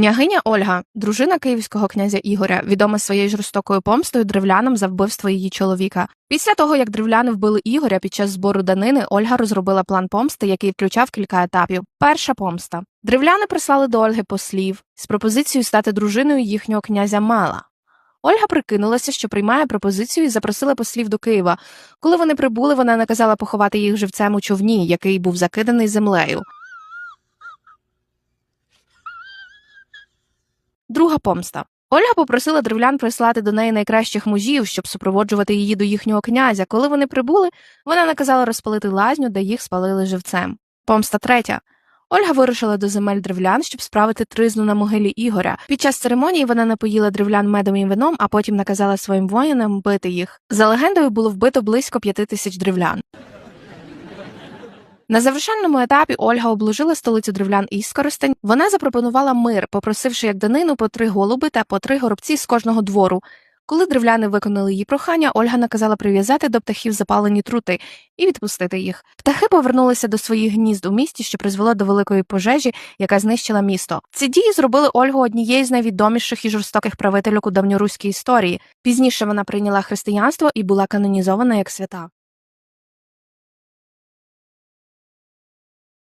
Княгиня Ольга, дружина київського князя Ігоря, відома своєю жорстокою помстою древлянам за вбивство її чоловіка. Після того, як древляни вбили Ігоря під час збору данини, Ольга розробила план помсти, який включав кілька етапів. Перша помста. Древляни прислали до Ольги послів з пропозицією стати дружиною їхнього князя Мала. Ольга прикинулася, що приймає пропозицію і запросила послів до Києва. Коли вони прибули, вона наказала поховати їх живцем у човні, який був закиданий землею. Друга помста. Ольга попросила древлян прислати до неї найкращих мужів, щоб супроводжувати її до їхнього князя. Коли вони прибули, вона наказала розпалити лазню, де їх спалили живцем. Помста третя. Ольга вирушила до земель древлян, щоб справити тризну на могилі Ігоря. Під час церемонії вона напоїла древлян медом і вином, а потім наказала своїм воїнам бити їх. За легендою було вбито близько п'яти тисяч древлян. На завершальному етапі Ольга обложила столицю древлян Іскоростень. Вона запропонувала мир, попросивши як данину по три голуби та по три горобці з кожного двору. Коли древляни виконали її прохання, Ольга наказала прив'язати до птахів запалені трути і відпустити їх. Птахи повернулися до своїх гнізд у місті, що призвело до великої пожежі, яка знищила місто. Ці дії зробили Ольгу однією з найвідоміших і жорстоких правительок у давньоруській історії. Пізніше вона прийняла християнство і була канонізована як свята.